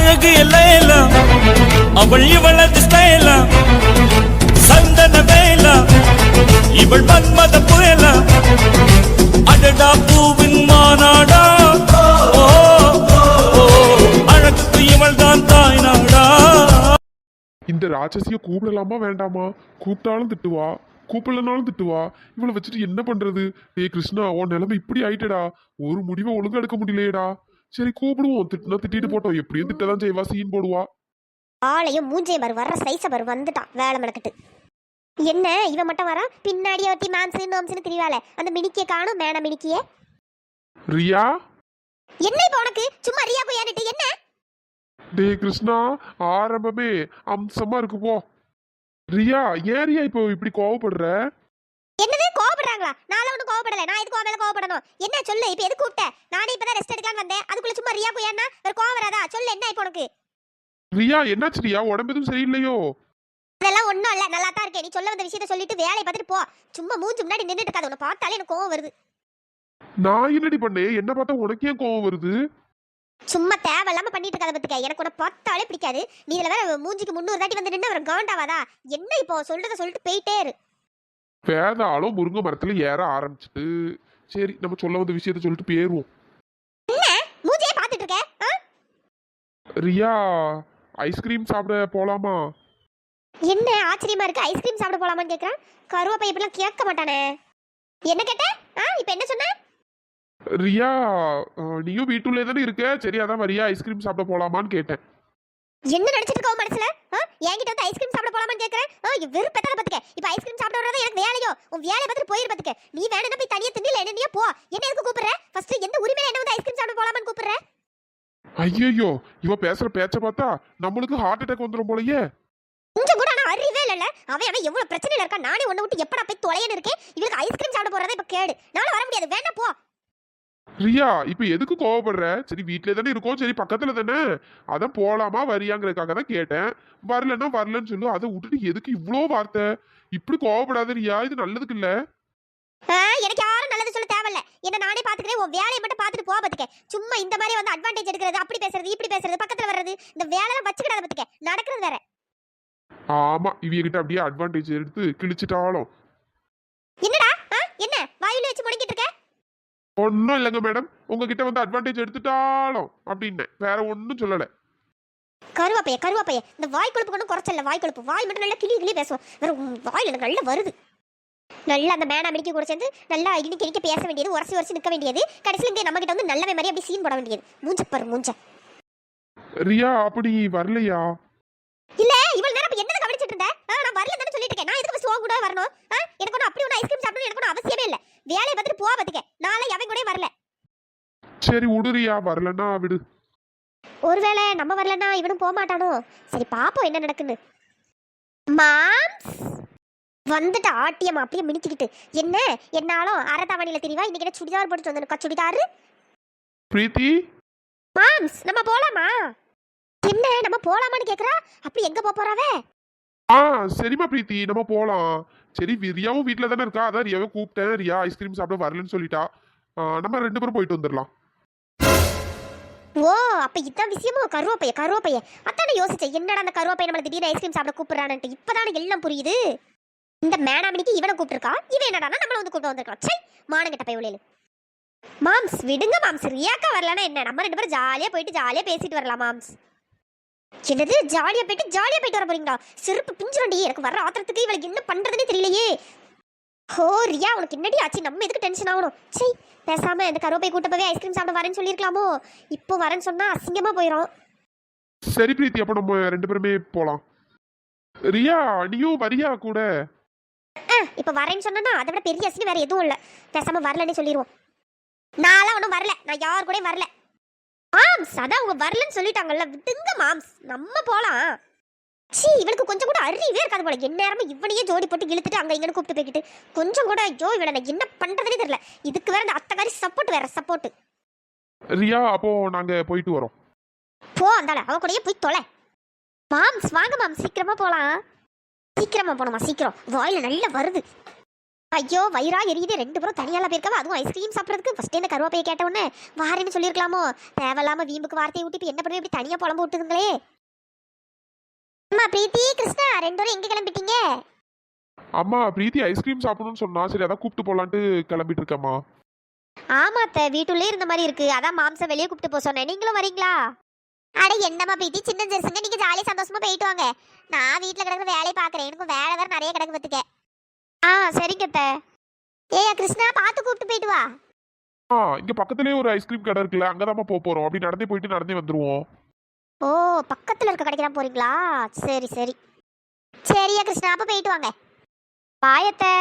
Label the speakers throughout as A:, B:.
A: அழகு எல்லாம் அவள் இவளது ஸ்டைலா சந்தன வேலா இவள் மன்மத புயலா அடடா பூவின் மாநாடா அழகுக்கு இவள் தான் தாய் நாடா
B: இந்த ராட்சசிய கூப்பிடலாமா வேண்டாமா? கூப்பிட்டாலும் திட்டுவா கூப்பிடலனாலும் திட்டுவா. இவளை வச்சுட்டு என்ன பண்றது? ஏ கிருஷ்ணா உன் நிலைமை இப்படி ஆயிட்டடா. ஒரு முடிவை ஒழுங்கா எடுக்க முடியலையேடா. சரி கூப்பிடுவோம். திட்டுனா திட்டிட்டு போட்டோம். எப்படியும் திட்டதான் செய்வா. சீன் போடுவா.
C: ஆளையும் மூஞ்சையும் பாரு. வர்ற சைஸ பாரு. வந்துட்டான். வேலை மெனக்கட்டு என்ன? இவன் மட்டும் வரான்? பின்னாடி ஒருத்தி மாம்சு நோம்ஸ்னு திரிவாள அந்த மினிக்கிய காணும்? மேடம் மினிக்கிய.
B: ரியா?
C: என்ன இப்போ உனக்கு? சும்மா ரியா போயான்ட்டு என்ன?
B: டேய் கிருஷ்ணா. ஆரம்பமே அம்சமா இருக்கு. போ. ரியா ஏன் ரியா இப்போ இப்படி கோவப்படுற?
C: கோவப்படுறாங்களா நான் ஒன்றும் கோவப்படல. நான் எதுக்கு மேல கோவப்படணும்? என்ன சொல்லு? இப்போ எது கூப்பிட்ட? நானே இப்பதான் ரெஸ்ட் எடுக்கலாம்னு வந்தேன். அதுக்குள்ள சும்மா ரியா போயான்னா ஒரு கோவம் வராதா? சொல்லு என்ன இப்போ உனக்கு?
B: ரியா என்னாச்சு ரியா? உடம்பு எதுவும் சரியில்லையோ?
C: அதெல்லாம் ஒன்றும் இல்லை. நல்லா தான் இருக்கேன். நீ சொல்ல வந்த விஷயத்த சொல்லிட்டு வேலையை பார்த்துட்டு போ. சும்மா மூஞ்சி முன்னாடி நின்றுட்டு இருக்காது. உன்னை பார்த்தாலே எனக்கு கோவம் வருது.
B: நான் என்னடி பண்ணேன் என்ன பார்த்தா உனக்கு ஏன் கோவம் வருது?
C: சும்மா தேவையில்லாம பண்ணிட்டு இருக்காத பத்துக்க. எனக்கு உன்னை பார்த்தாலே பிடிக்காது. நீ இதுல வேற மூஞ்சிக்கு முன்னூறு தாட்டி வந்து நின்று அவர் காண்டாவாதா என்ன இப்போ? சொல்றத சொல்லிட்டு போயிட்டே இரு.
B: வேதாளம் முருங்கை மரத்துல ஏற ஆரம்பிச்சிட்டு சரி நம்ம சொல்ல வந்த விஷயத்த சொல்லிட்டு போயிருவோம்? ரியா ஐஸ்கிரீம் சாப்பிட போலாமா?
C: என்ன ஆச்சரியமா இருக்கு? ஐஸ்கிரீம் சாப்பிட போலாமான்னு கேக்குறான் கருவாப்பை இப்படிலாம் கேட்க மாட்டானே. என்ன கேட்ட? ஆ இப்போ என்ன சொன்ன?
B: ரியா நீயும் வீட்டுள்ளே தானே இருக்க? சரி அதான் வரியா ஐஸ்கிரீம் சாப்பிட போலாமான்னு கேட்டேன்.
C: என்ன நினைச்சிட்டு இருக்க மனசுல? என்கிட்ட வந்து ஐஸ்கிரீம் சாப்பிட போலாமான்னு இது வெறுப்பெத்தால பாத்துக்க. இப்போ ஐஸ்கிரீம் சாப்பிட வரது எனக்கு வேலையோ? உன் வேலையை பார்த்துட்டு போயிரு பாத்துக்க. நீ வேணும்னா போய் தனியா திண்டில என்னையோ போ. என்ன எதுக்கு கூப்பிடுற? ஃபர்ஸ்ட் எந்த உரிமையில என்ன வந்து ஐஸ்கிரீம் சாப்பிட போலாமான்னு கூப்பிடுற?
B: ஐயோ இவ பேசுற பேச்ச பார்த்தா நம்மளுக்கு ஹார்ட் அட்டாக் வந்துடும் போலயே.
C: கொஞ்சம் கூட ஆனா அறிவே இல்லைல்ல. அவன் அவன் எவ்வளவு பிரச்சனையில இருக்கா நானே உன்னை விட்டு எப்படா போய் தொலையன்னு இருக்கேன்? இவருக்கு ஐஸ்கிரீம் சாப்பிட போறதா இப்ப கேடு. நாளை வர முடியாது. வேணா போ.
B: ரியா இப்ப எதுக்கு கோவப்படுற? சரி வீட்லயே தானே இருக்கோம். சரி பக்கத்துல தானே. அதான் போலாமா வரியாங்கிறதுக்காக தான் கேட்டேன். வரலன்னா வரலன்னு சொல்லு. அதை விட்டுட்டு எதுக்கு இவ்ளோ வார்த்தை? இப்படி கோவப்படாத ரியா இது நல்லதுக்கு இல்ல.
C: எனக்கு யாரும் நல்லது சொல்ல தேவையில்ல. என்ன நானே பாத்துக்கிறேன். உன் வேலையை மட்டும் பார்த்துட்டு போ பாத்துக்க. சும்மா இந்த மாதிரி வந்து அட்வான்டேஜ் எடுக்கிறது அப்படி பேசுறது இப்படி பேசுறது பக்கத்துல வர்றது இந்த வேலையெல்லாம் வச்சுக்கிடாத பாத்துக்க. நடக்கிறது வேற.
B: ஆமா இவங்க அப்படியே அட்வான்டேஜ் எடுத்து கிழிச்சிட்டாலும்.
C: என்னடா? என்ன? வாயில வச்சு முடங்கிட்டு இருக்க?
B: ஒன்றும் இல்லைங்க மேடம் உங்ககிட்ட வந்து அட்வான்டேஜ் எடுத்துட்டாலும் அப்படின்னேன். வேற ஒன்றும் சொல்லலை.
C: கருவாப்பைய கருவாப்பைய. இந்த வாய் கொழுப்பு கொண்டு குறைச்சல வாய் கொழுப்பு. வாய் மட்டும் நல்லா கிளி கிளி பேசுவோம். வேற வாயில எனக்கு நல்லா வருது. நல்லா அந்த மேனா மிடிக்க கூட சேர்ந்து நல்லா இடிக்க இடிக்க பேச வேண்டியது உரசி உரசி நிற்க வேண்டியது. கடைசியில் இங்கே நம்ம கிட்ட வந்து நல்ல மாதிரி அப்படி சீன் போட வேண்டியது. மூஞ்ச பாரு மூஞ்ச.
B: ரியா அப்படி வரலையா?
C: இல்ல இவ்வளவு நேரம் என்னத கவனிச்சிட்டு இருந்த? ஆ, நான் வரல தானே சொல்லிட்டு இருக்கேன். நான் எதுக்கு உன் கூட வரணும்? எனக்கு ஒன்றும் அப்படி ஒன்று ஐஸ்கிரீம் சாப்பிடணும் எனக்கு ஒன்றும் அவசியமே இல்லை. வேலையை பார்த்துட்டு போவா பார்த்துக்க. நாளை அவன் கூட வரல.
B: சரி விடு ரியா வரலன்னா விடு.
C: ஒருவேளை நம்ம வரலன்னா இவனும் போக மாட்டானோ? சரி பாப்போம் என்ன நடக்குன்னு. மாம்ஸ்! வந்துட்டு ஆட்டியம் அப்படியே மினிச்சுக்கிட்டு என்ன? என்னாலும் அரை தவணையில தெரியவா இன்னைக்கு என்ன சுடிதார் போட்டு வந்தனுக்கா சுடிதார்?
B: பிரீத்தி?
C: மாம்ஸ் நம்ம போலாமா? என்ன? நம்ம போலாமான்னு கேக்குறா? அப்படி எங்க போக போறாவே?
B: ஆ சரிம்மா பிரீத்தி. நம்ம போலாம். சரி ரியாவும் வீட்டில் தானே இருக்கா? அதான் ரியாவை கூப்பிட்டேன். ரியா ஐஸ்கிரீம் சாப்பிட வரலன்னு சொல்லிட்டா. நம்ம ரெண்டு பேரும் போயிட்டு வந்துடலாம்
C: ஓ அப்ப இதான் விஷயமோ கருவாப்பைய கருவாப்பைய. அத்தானே யோசிச்சேன். என்னடா அந்த கருவாப்பைய நம்மள திடீர்னு ஐஸ்கிரீம் சாப்பிட கூப்பிடுறான்ட்டு இப்பதானே எல்லாம் புரியுது. இந்த மேனாமணிக்கு இவனை கூப்பிட்டுருக்கா? இவன் என்னடா நம்மள வந்து கூப்பிட்டு வந்திருக்கான் சை மானங்கிட்ட போய் உளையில மாம்ஸ் விடுங்க மாம்ஸ். ரியாக்கா வரலன்னா என்ன? நம்ம ரெண்டு பேரும் ஜாலியா போயிட்டு ஜாலியா பேசிட்டு வரலாம் மாம்ஸ். என்னது ஜாலியா போயிட்டு ஜாலியா போயிட்டு வர போறீங்களா? செருப்பு பிஞ்சிரண்டி எனக்கு வர ஆத்திரத்துக்கு இவளுக்கு என்ன பண்றதுன்னே தெரியலையே. ஹோ ரியா உனக்கு என்னடி ஆச்சு? நம்ம எதுக்கு டென்ஷன் ஆகணும்? சை பேசாம இந்த கருவாப்பை கூட்ட போய் ஐஸ்கிரீம் சாப்பிட வரேன்னு சொல்லியிருக்கலாமோ? இப்போ வரேன்னு சொன்னா அசிங்கமா போயிடும்
B: சரி பிரீத்தி அப்போ நம்ம ரெண்டு பேருமே போலாம். ரியா நீயும் வரியா கூட?
C: இப்போ வரேன்னு சொன்னா அதை விட பெரிய அசிங்கம் வேற எதுவும் இல்லை. பேசாம வரலன்னு சொல்லிடுவோம் நான்லாம் ஒன்றும் வரல. நான் யார் கூடயும் வரல. மாம்ஸ் அதான் அவங்க வரலன்னு சொல்லிட்டாங்கல்ல விடுங்க மாம்ஸ் நம்ம போலாம். சீ இவனுக்கு கொஞ்சம் கூட அறிவே இருக்காது போல. எந்நேரமும் இவனையே ஜோடி போட்டு இழுத்துட்டு அங்க இங்கன்னு கூப்பிட்டு போய்கிட்டு கொஞ்சம் கூட ஐயோ இவனை நான் என்ன பண்றதுனே தெரியல. இதுக்கு வேற இந்த அத்தகாரி சப்போர்ட் வேற சப்போர்ட்
B: ரியா அப்போ நாங்க போயிட்டு வரோம்.
C: போ அந்தால அவ கூடயே போய் தொலை. மாம்ஸ் வாங்க மாம் சீக்கிரமா போலாம். சீக்கிரமா போணுமா சீக்கிரம். வாயில நல்லா வருது. ஐயோ வயிறா எரியுது. ரெண்டு பேரும் தனியால போயிருக்கவா அதுவும் ஐஸ்கிரீம் சாப்பிட்றதுக்கு. ஃபர்ஸ்ட் இந்த கருவாப்பையை கேட்ட உடனே வாரேன்னு சொல்லியிருக்கலாமோ? தேவையில்லாம வீம்புக்கு வார்த்தையை இப்போ என்ன பண்ணுவேன் இப்படி தனியா புலம்பு விட்டுதுங்களே. அம்மா பிரீத்தி கிருஷ்ணா ரெண்டு பேரும் எங்க கிளம்பிட்டீங்க?
B: அம்மா பிரீத்தி ஐஸ்கிரீம் சாப்பிடணும்னு சொன்னா சரி அதான் கூப்பிட்டு போலான்ட்டு கிளம்பிட்டு இருக்கேம்மா.
C: ஆமா அத்தை. வீட்டுள்ளே இருந்த மாதிரி இருக்கு. அதான் மாம்சம் வெளியே கூப்பிட்டு போக சொன்னேன். நீங்களும் வரீங்களா? அட என்னம்மா பிரீத்தி? சின்ன ஜெருசுங்க நீங்க ஜாலியா சந்தோஷமா போயிட்டு வாங்க. நான் வீட்ல கிடக்குற வேலையை பாக்குறேன் எனக்கும் வேலை வேற நிறைய கிடக்கு பத்துக்க ஆ சரிங்க அத்தை. ஏயா கிருஷ்ணா பார்த்து கூப்பிட்டு போயிட்டு வா.
B: ஆ இங்க பக்கத்துலயே ஒரு ஐஸ்கிரீம் கடை இருக்குல்ல அங்கதாம்மா போக போறோம். அப்படி நடந்தே போயிட்டு நடந்தே வந்துருவோம்.
C: ஓ பக்கத்துல இருக்க கடைக்கு தான் போறீங்களா? சரி சரி. சரியா கிருஷ்ணா அப்ப போயிட்டு வாங்க. பாயத்தை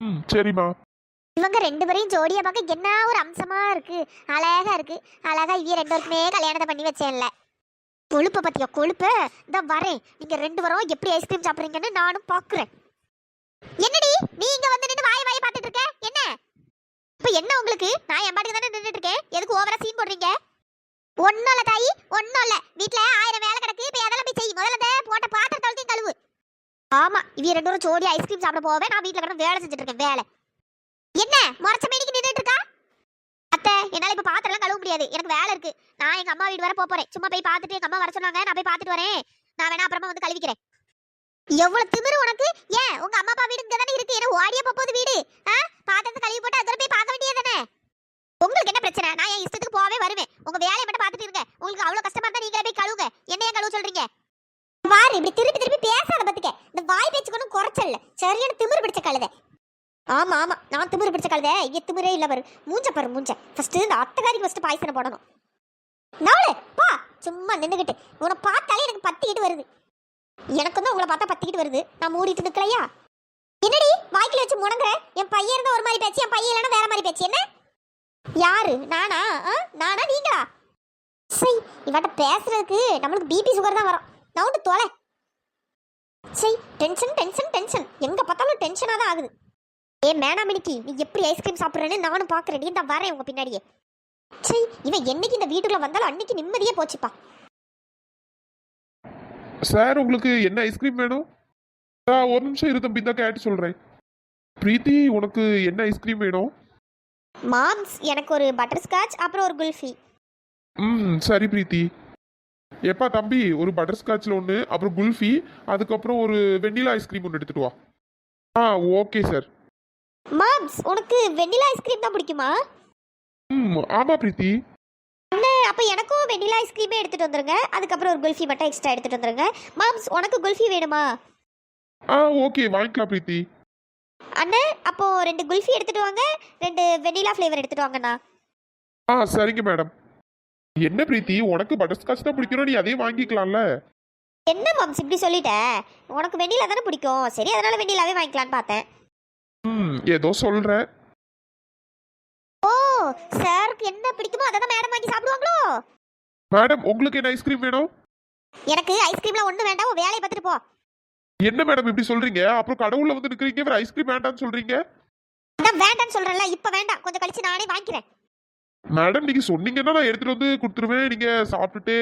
B: ம் சரிம்மா.
C: இவங்க ரெண்டு பேரையும் ஜோடியா பார்க்க என்ன ஒரு அம்சமா இருக்கு. அழகா இருக்கு. அழகா இவ ரெண்டு பேருக்குமே கல்யாணத்தை பண்ணி வச்சேன்ல. கொழுப்ப பத்தியா கொழுப்ப? இந்த வரேன். நீங்க ரெண்டு பேரும் எப்படி ஐஸ்கிரீம் சாப்பிடுறீங்கன்னு நானும் பாக்குறேன். என்னடி நீ இங்க வந்து நின்னு வாய் வாய் பாத்துட்டு இருக்க? என்ன? இப்ப என்ன உங்களுக்கு? நான் என் பாட்டுக்கு தானே நின்றுட்டு இருக்கேன். எதுக்கு ஓவரா சீன் போடுறீங்க? ஒன்னும் இல்ல தாயி ஒன்னும் இல்ல. வீட்ல ஆயிரம் வேலை கிடக்கு இப்ப அதெல்லாம் போய் செய்? முதல்ல போட்ட பாத்திரம் பாத்திரத்தை கழுவு. ஆமா இவ ரெண்டு பேரும் ஜோடி ஐஸ்கிரீம் சாப்பிட போவே நான் வீட்ல கிடந்து வேலை செஞ்சுட்டு இருக்கேன் வேலை. என்ன? முறைச்ச மேடிக்கு நின்றுட்டு இருக்கா? அத்தை என்னால இப்ப பாத்திரம் கழுவ முடியாது. எனக்கு வேலை இருக்கு. நான் எங்க அம்மா வீடு வர போறேன். சும்மா போய் பாத்துட்டு எங்க அம்மா வர சொன்னாங்க நான் போய் பாத்துட்டு வரேன். நான் வேணா அப்புறமா வந்து கழுவிக்கிறேன். எவ்வளவு திமிரு உனக்கு? ஏன்? உங்க அம்மா அப்பா வீடு இங்க தானே இருக்கு. என்ன ஓடியே போகுது வீடு? ஆ? பாத்திரத்தை கழுவி போட்டு அதுல போய் பார்க்க வேண்டியதானே உங்களுக்கு என்ன பிரச்சனை? நான் என் இஷ்டத்துக்கு போகவே வருவேன். உங்க வேலையை மட்டும் பார்த்துட்டு இருங்க. உங்களுக்கு அவ்வளவு கஷ்டமா இருந்தா நீங்களே போய் கழுவுங்க. என்ன ஏன் கழுவ சொல்றீங்க? வாரு இப்படி திருப்பி திருப்பி பேசாத பத்துக்க. இந்த வாய் பேச்சுக்கு ஒன்றும் குறைச்சல்ல சரியான திமிரு பிடிச்ச கழுத. ஆமா ஆமா. நான் திமிரு பிடிச்ச கழுத. இங்க திமிரே இல்ல பாரு. மூஞ்ச பாரு மூஞ்ச. ஃபர்ஸ்ட் இந்த அத்தகாரிக்கு ஃபர்ஸ்ட் பாய்சனை போடணும். நாளு பா. சும்மா நின்னுகிட்டு. உன்னை பார்த்தாலே எனக்கு பத்திக்கிட்டு வருது. எனக்கு வந்து உங்களை பார்த்தா பத்திக்கிட்டு வருது. நான் மூடிட்டு நிற்கலையா என்னடி? வாய்க்கில் வச்சு முடங்குற? என் பையன் இருந்தால் ஒரு மாதிரி பேச்சு என் பையன் இல்லைன்னா வேற மாதிரி பேச்சு. என்ன? யாரு? நானா? ஆ? நானா? நீங்களா? சரி இவட்ட பேசுறதுக்கு நம்மளுக்கு பிபி சுகர் தான் வரும். நவுண்டு தொலை. சரி டென்ஷன் டென்ஷன் டென்ஷன் எங்கே பார்த்தாலும் டென்ஷனாக தான் ஆகுது. ஏ மேனாமினிக்கு நீ எப்படி ஐஸ்கிரீம் சாப்பிட்றேன்னு நானும் பார்க்குறேன். நீ தான் வரேன் உங்கள் பின்னாடியே. சரி இவன் என்னைக்கு இந்த வீட்டுக்குள்ளே வந்தாலும் அன்னைக்கு நிம்மதியே போச்சுப்பா.
B: சார் உங்களுக்கு என்ன ஐஸ்கிரீம் வேணும்? ஆ, ஒரு நிமிஷம் இரு தம்பி தான் கேட்டு சொல்றேன். பிரீத்தி உனக்கு என்ன ஐஸ்கிரீம் வேணும்?
C: மாம்ஸ் எனக்கு ஒரு பட்டர் ஸ்காட்ச் அப்புறம் ஒரு குல்ஃபி.
B: ம் சரி பிரீத்தி. எப்பா தம்பி ஒரு பட்டர் ஸ்காட்சில் ஒன்று அப்புறம் குல்ஃபி அதுக்கப்புறம் ஒரு வெண்ணிலா ஐஸ்கிரீம் ஒன்று எடுத்துட்டு வா. ஆ ஓகே சார்.
C: மாம்ஸ் உனக்கு வெண்ணிலா ஐஸ்கிரீம் தான் பிடிக்குமா?
B: ம் ஆமாம் பிரீத்தி.
C: அப்போ எனக்கும் வெண்ணிலா ஐஸ்கிரீமே எடுத்துட்டு வந்துருங்க. அதுக்கப்புறம் ஒரு குல்ஃபி மட்டும் எக்ஸ்ட்ரா எடுத்துட்டு வந்துருங்க. மாம்ஸ் உனக்கு குல்ஃபி வேணுமா?
B: ஆ ஓகே வாங்கிக்கலாம் பிரீத்தி.
C: அண்ணே அப்போ ரெண்டு குல்ஃபி எடுத்துட்டு வாங்க. ரெண்டு வெண்ணிலா ஃப்ளேவர் எடுத்துட்டு வாங்கண்ணா.
B: ஆ சரிங்க மேடம் என்ன பிரீத்தி? உனக்கு பட்டர் ஸ்காட்ச் தான் பிடிக்கணும் நீ அதே வாங்கிக்கலாம்ல?
C: என்ன மாம்ஸ் இப்படி சொல்லிட்ட? உனக்கு வெண்ணிலா தானே பிடிக்கும். சரி அதனால வெண்ணிலாவே வாங்கிக்கலான்னு பார்த்தேன்.
B: ம் ஏதோ சொல்கிறேன்
C: சாருக்கு என்ன பிடிக்குமோ அதை தான் மேடம் வாங்கி சாப்பிடுவாங்களோ?
B: மேடம் உங்களுக்கு என்ன ஐஸ்கிரீம் வேணும்?
C: எனக்கு ஐஸ்கிரீம்லாம் ஒன்றும் வேண்டாம் உன் வேலையை பார்த்துட்டு போ.
B: என்ன மேடம் இப்படி சொல்றீங்க? அப்புறம் கடவுள்ல வந்து நிக்கிறீங்க வேற ஐஸ்கிரீம் வேண்டாம்னு சொல்றீங்க?
C: அதான் வேண்டாம்னு சொல்றேன்ல இப்போ வேண்டாம். கொஞ்சம் கழிச்சு நானே வாங்கிக்கிறேன்.
B: மேடம் நீங்க சொன்னீங்கன்னா நான் எடுத்துட்டு வந்து கொடுத்துருவேன் நீங்க சாப்பிட்டுட்டு.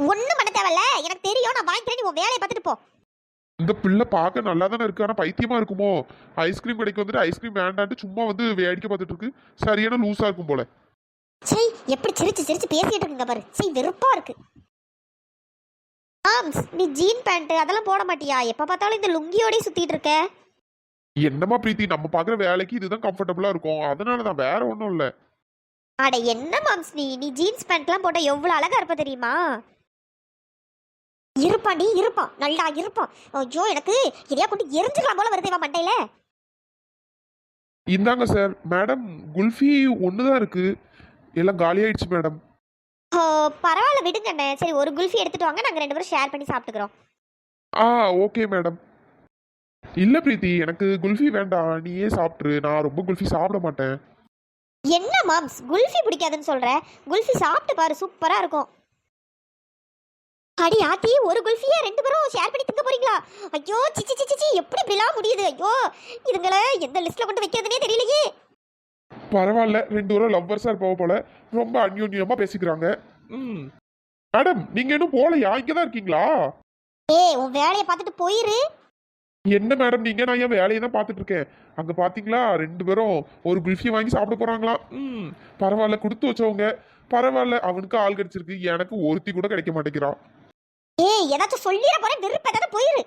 C: ஒன்றும் பண்ண தேவையில்ல. எனக்கு தெரியும் நான் வாங்கிக்கிறேன் நீ உன் வேலையை பார்த்துட்டு போ.
B: இந்த பிள்ளை பார்க்க நல்லா தானே இருக்கு? ஆனா பைத்தியமா இருக்குமோ? ஐஸ்கிரீம் கடைக்கு வந்துட்டு ஐஸ்கிரீம் வேண்டான்ட்டு சும்மா வந்து வேடிக்கை பார்த்துட்டு இருக்கு. சரியான லூசா இருக்கும் போல.
C: சரி எப்படி சிரிச்சு சிரிச்சு பேசிட்டு இருக்குங்க பாரு. சரி வெறுப்பா இருக்கு. ஆம்ஸ் நீ ஜீன் பேண்ட் அதெல்லாம் போட மாட்டியா? எப்ப பார்த்தாலும் இந்த லுங்கியோடய சுத்திட்டு இருக்க.
B: என்னமா பிரீத்தி நம்ம பாக்குற வேலைக்கு இதுதான் கம்ஃபர்டபுளா இருக்கும். அதனாலதான் வேற ஒன்றும் இல்ல.
C: அட என்ன மாம்ஸ் நீ? நீ ஜீன்ஸ் பேண்ட்லாம் போட்டா எவ்வளவு அழகா இருப்ப தெரியுமா? இருப்பான் நீ இருப்பான் நல்லா இருப்பான் ஐயோ எனக்கு இதையா கொண்டு எரிஞ்சுக்கலாம் போல வருது இவன் மண்டையில.
B: இந்தாங்க சார் மேடம் குல்ஃபி ஒண்ணுதான் இருக்கு. எல்லாம் காலி ஆயிடுச்சு மேடம்.
C: ஓ, பரவாயில்ல விடுங்க அண்ணே. சரி ஒரு குல்ஃபி எடுத்துட்டு வாங்க நாங்க ரெண்டு பேரும் ஷேர் பண்ணி சாப்பிட்டுக்கிறோம்.
B: ஆ ஓகே மேடம். இல்ல பிரீத்தி எனக்கு குல்ஃபி வேண்டாம். நீயே சாப்பிட்ரு நான் ரொம்ப குல்ஃபி சாப்பிட மாட்டேன்.
C: என்ன மாம்ஸ்? குல்ஃபி பிடிக்காதுன்னு சொல்ற? குல்ஃபி சாப்பிட்டு பாரு சூப்பரா இருக்கும். அடி ஆத்தி ஒரு குல்ஃபியா ரெண்டு பேரும் ஷேர் பண்ணி திங்க போறீங்களா? ஐயோ சிச்சி சிச்சி சி எப்படி இப்படிலாம் முடியுது? ஐயோ இதுங்கள எந்த லிஸ்ட்ல கொண்டு வைக்கிறதுனே தெரியலையே.
B: பரவாயில்ல ரெண்டு பேரும் லவ்வர்ஸா இருப்பவ போல ரொம்ப அந்யோன்யமா பேசிக்கிறாங்க. ம். மேடம் நீங்க இன்னும் போலையா? இங்க தான் இருக்கீங்களா?
C: ஏய் உன் வேலையை பார்த்துட்டு போயிரு.
B: என்ன மேடம் நீங்க? நான் என் வேலையை தான் பார்த்துட்டு இருக்கேன். அங்க பாத்தீங்களா? ரெண்டு பேரும் ஒரு குல்ஃபியை வாங்கி சாப்பிட போறாங்களா? ம். பரவாயில்ல கொடுத்து வச்சவங்க. பரவாயில்ல அவனுக்கு ஆள் கிடைச்சிருக்கு. எனக்கு ஒருத்தி கூட கிடைக்க மாட்டேங்கிறான்
C: ஏய் ஏதாச்சும் சொல்லிட போறேன் விருப்பத்தை போயிரு.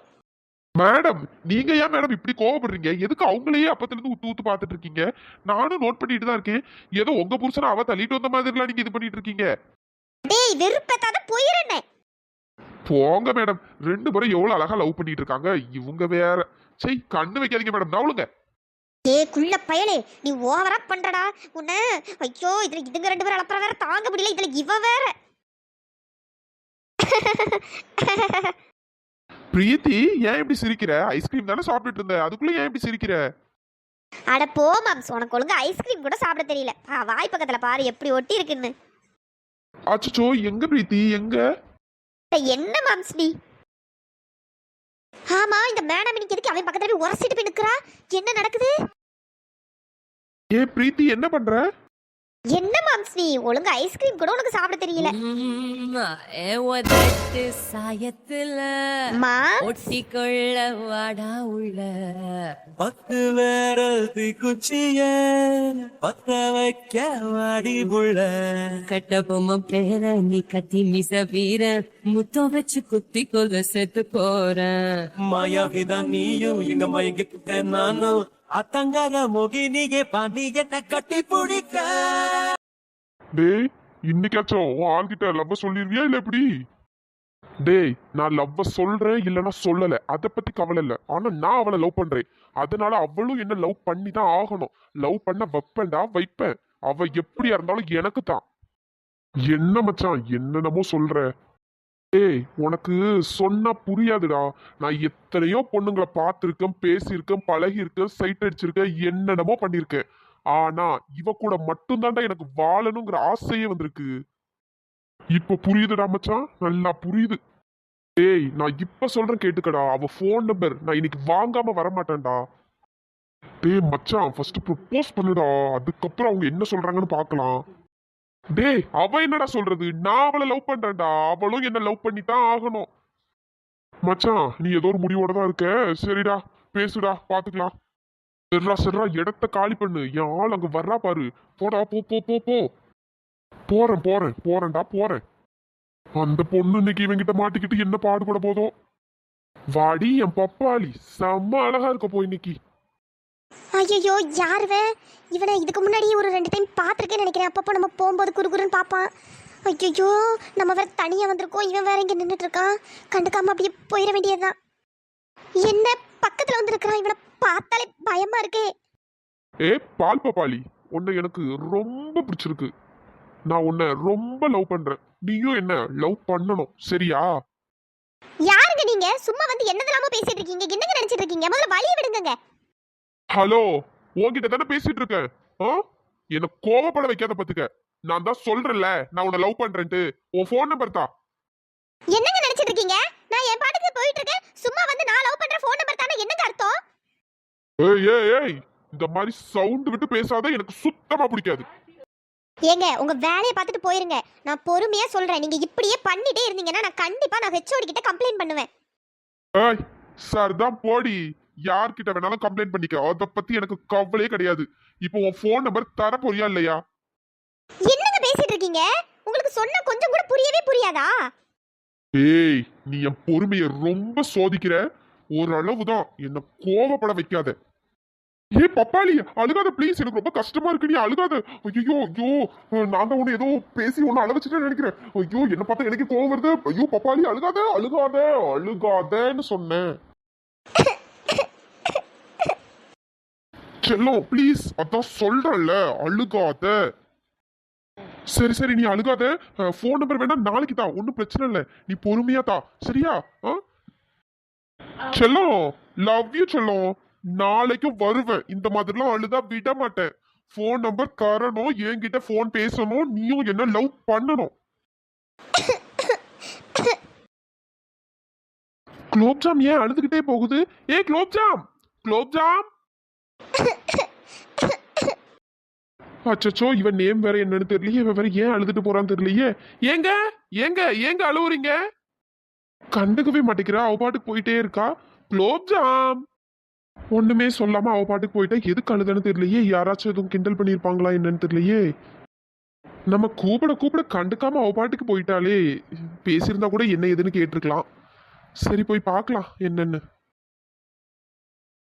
B: மேடம் நீங்க ஏன் மேடம் இப்படி கோவப்படுறீங்க? எதுக்கு அவங்களையே அப்பத்துல இருந்து ஊத்து ஊத்து பார்த்துட்டு இருக்கீங்க நானும் நோட் பண்ணிட்டு தான் இருக்கேன். ஏதோ உங்க புருஷனை அவ தள்ளிட்டு வந்த மாதிரிலாம் நீங்க இது பண்ணிட்டு இருக்கீங்க
C: டேய் விருப்பத்தை போயிருன்னே
B: போங்க மேடம். ரெண்டு பேரும் எவ்வளவு அழகா லவ் பண்ணிட்டு இருக்காங்க இவங்க வேற. சை கண்ணு வைக்காதீங்க மேடம். நவளுங்க
C: ஏ குள்ள பயலே. நீ ஓவரா பண்றடா. உன்ன ஐயோ இதுல இதுங்க ரெண்டு பேரும் அளப்புற வேற தாங்க முடியல. இதுல இவ வேற.
B: பிரீத்தி ஏன் இப்படி சிரிக்கிற? ஐஸ்கிரீம் தானே சாப்பிட்டுட்டு இருந்த. அதுக்குள்ள ஏன் இப்படி சிரிக்கிற?
C: அட போ மாம்ஸ் உனக்கு ஒழுங்கா ஐஸ்கிரீம் கூட சாப்பிட தெரியல. வாய் பக்கத்துல பாரு எப்படி ஒட்டி இருக்குன்னு.
B: அச்சோ எங்க பிரீத்தி? எங்க?
C: என்ன மாம்ஸ் நீ ஆமா இந்த மேடம் இன்னைக்கு எதுக்கு அவன் பக்கத்துல போய் உரசிட்டு போய் நிக்கிறா? என்ன நடக்குது?
B: ஏ பிரீத்தி என்ன பண்ற?
C: என்ன மாம்ஸ் நீ ஒழுங்கா ஐஸ்கிரீம் கூட உனக்கு சாப்பிட தெரியல.
D: உதட்டு சாயத்துல
C: மா
D: ஒட்டிக்கொள்ள வாடா உள்ள.
A: பத்து வேரல் தீக்குச்சிய பத்த வைக்க வாடி புள்ள
D: கட்ட பொம்மை பேர நீ கத்தி மிச வீர முத்தம் வச்சு குத்தி கொல்ல செத்து போறேன்
A: மாயாவிதான் நீயும் எங்க மயங்கிட்ட நானும். அத்தங்கர மோகினியே பாண்டியட்ட கட்டி பிடிக்க.
B: டேய் இன்னைக்காச்சும் உன் ஆள்கிட்ட லவ்வ சொல்லிருவியா இல்ல எப்படி? டேய் நான் லவ்வ சொல்றேன் இல்லனா சொல்லல. அத பத்தி கவலை இல்ல. ஆனா நான் அவளை லவ் பண்றேன். அதனால அவளும் என்ன லவ் பண்ணி தான் ஆகணும். லவ் பண்ண வைப்பேன்டா வைப்பேன். அவ எப்படியா இருந்தாலும் எனக்கு தான் என்ன மச்சான் என்னென்னமோ சொல்ற. ஏய் உனக்கு சொன்னா புரியாதுடா. நான் எத்தனையோ பொண்ணுங்களை பார்த்துருக்கேன் பேசியிருக்கேன் பழகியிருக்கேன் சைட் அடிச்சிருக்கேன் என்னென்னமோ பண்ணியிருக்கேன். ஆனா இவ கூட மட்டும்தான்டா எனக்கு வாழணுங்கிற ஆசையே வந்திருக்கு. இப்ப புரியுதுடா மச்சான்? நல்லா புரியுது. ஏய் நான் இப்ப சொல்றேன் கேட்டுக்கடா. அவ ஃபோன் நம்பர் நான் இன்னைக்கு வாங்காம வர மாட்டேன்டா டேய் மச்சான் ஃபர்ஸ்ட் ப்ரப்போஸ் பண்ணுடா. அதுக்கப்புறம் அவங்க என்ன சொல்றாங்கன்னு பார்க்கலாம். டேய் அவ என்னடா சொல்றது? நான் அவளை லவ் பண்றேன்டா. அவளும் என்ன லவ் பண்ணி தான் ஆகணும். மச்சான் நீ ஏதோ ஒரு முடிவோட தான் இருக்க. சரிடா பேசுடா பாத்துக்கலாம். சரிடா சரிடா இடத்த காலி பண்ணு. என் ஆள் அங்க வர்றா பாரு. போடா போ போ போ போ. போறேன் போறேன் போறேன்டா போறேன். அந்த பொண்ணு இன்னைக்கு இவங்கிட்ட மாட்டிக்கிட்டு என்ன பாடுபட போதோ? வாடி என் பப்பாளி. செம்ம அழகா இருக்க போ இன்னைக்கு.
C: ஐயோ யாருவே இவனை இதுக்கு முன்னாடி ஒரு ரெண்டு டைம் பார்த்துருக்கேன்னு நினைக்கிறேன். அப்பப்போ நம்ம போகும்போது குறுகுறுன்னு பார்ப்பான். ஐயோ நம்ம வேற தனியாக வந்திருக்கோம். இவன் வேற இங்கே நின்றுட்டு இருக்கான் கண்டுக்காம அப்படியே போயிட வேண்டியதுதான். என்ன பக்கத்தில் வந்திருக்கிறான்? இவனை பார்த்தாலே பயமா இருக்கே.
B: ஏ பால் பப்பாளி. உன்னை எனக்கு ரொம்ப பிடிச்சிருக்கு. நான் உன்னை ரொம்ப லவ் பண்றேன். நீயும் என்ன லவ் பண்ணணும் சரியா?
C: யாருங்க நீங்க? சும்மா வந்து என்னதெல்லாமோ பேசிட்டு இருக்கீங்க. என்னங்க நினைச்சிட்டு இருக்கீங்க? முதல்ல வழிய விடுங்கங்க.
B: ஹலோ உன்கிட்ட தானே பேசிட்டு இருக்கேன். ஆ? என்ன கோவப்பட வைக்காத பத்துக்க. நான் தான் சொல்றேன்ல நான் உன்னை லவ் பண்றேன்ட்டு. உன் ஃபோன் நம்பர் தான்
C: என்னங்க நினைச்சிட்டு இருக்கீங்க? நான் என் பாட்டுக்கு போயிட்டு இருக்கேன். சும்மா வந்து நான் லவ் பண்ற ஃபோன் நம்பர் தானே? என்னங்க அர்த்தம்?
B: ஏய் ஏய் ஏய் இந்த மாதிரி சவுண்ட் விட்டு பேசாத எனக்கு சுத்தமா பிடிக்காது.
C: ஏங்க உங்க வேலையை பார்த்துட்டு போயிருங்க. நான் பொறுமையா சொல்றேன். நீங்க இப்படியே பண்ணிட்டே இருந்தீங்கன்னா நான் கண்டிப்பா நான் ஹெச்ஓடி கிட்ட கம்ப்ளைண்ட் பண்ணுவேன்.
B: ஏய் சார் தான் போடி. யார்கிட்ட வேணாலும் கம்ப்ளைண்ட் பண்ணிக்க. அதை பத்தி எனக்கு கவலையே கிடையாது. இப்போ உன் ஃபோன் நம்பர் தர போறியா இல்லையா?
C: என்னங்க பேசிட்டு இருக்கீங்க? உங்களுக்கு சொன்னா கொஞ்சம் கூட புரியவே புரியாதா?
B: ஏய் நீ என் பொறுமையை ரொம்ப சோதிக்கிற. ஓரளவு தான் என்ன கோவப்பட வைக்காத. ஏய் பப்பாளி அழுகாத ப்ளீஸ் எனக்கு ரொம்ப கஷ்டமா இருக்கு. நீ அழுகாத. ஐயோ. ஐயோ நான் தான் உன்னை ஏதோ பேசி ஒன்னு அழ வச்சுட்டு நினைக்கிறேன். ஐயோ என்ன பார்த்தா எனக்கு கோவம் வருது. ஐயோ பப்பாளி அழுகாத அழுகாத அழுகாதன்னு சொன்னேன். செல்லம் ப்ளீஸ் அதான் சொல்றேன்ல அழுகாத. சரி சரி நீ அழுகாத. ஃபோன் நம்பர் வேணா நாளைக்கு தான் ஒன்றும் பிரச்சனை இல்லை. நீ பொறுமையா தா சரியா? ஆ செல்லம் லவ் யூ செல்லம் நாளைக்கும் வருவேன். இந்த மாதிரிலாம் அழுதா விட மாட்டேன். ஃபோன் நம்பர் தரணும் என்கிட்ட ஃபோன் பேசணும் நீயும் என்ன லவ் பண்ணணும். குலோப்ஜாம் ஏன் அழுதுகிட்டே போகுது? ஏ குலோப்ஜாம் குலோப்ஜாம் அச்சச்சோ இவன் நேம் வேற என்னன்னு தெரியலையே. இவன் வேற ஏன் அழுதுட்டு போறான்னு தெரியலையே. ஏங்க? ஏங்க? ஏங்க அழுவுறீங்க? கண்டுக்கவே மாட்டேங்கிறா. அவ பாட்டுக்கு போயிட்டே இருக்கா. குலோப்ஜாம் ஒண்ணுமே சொல்லாம அவ பாட்டுக்கு போயிட்டா. எதுக்கு அழுதுன்னு தெரியலையே. யாராச்சும் எதுவும் கிண்டல் பண்ணியிருப்பாங்களா என்னன்னு தெரியலையே. நம்ம கூப்பிட கூப்பிட கண்டுக்காம அவ பாட்டுக்கு போயிட்டாலே பேசியிருந்தா கூட என்ன ஏதுன்னு கேட்டிருக்கலாம். சரி போய் பார்க்கலாம் என்னன்னு.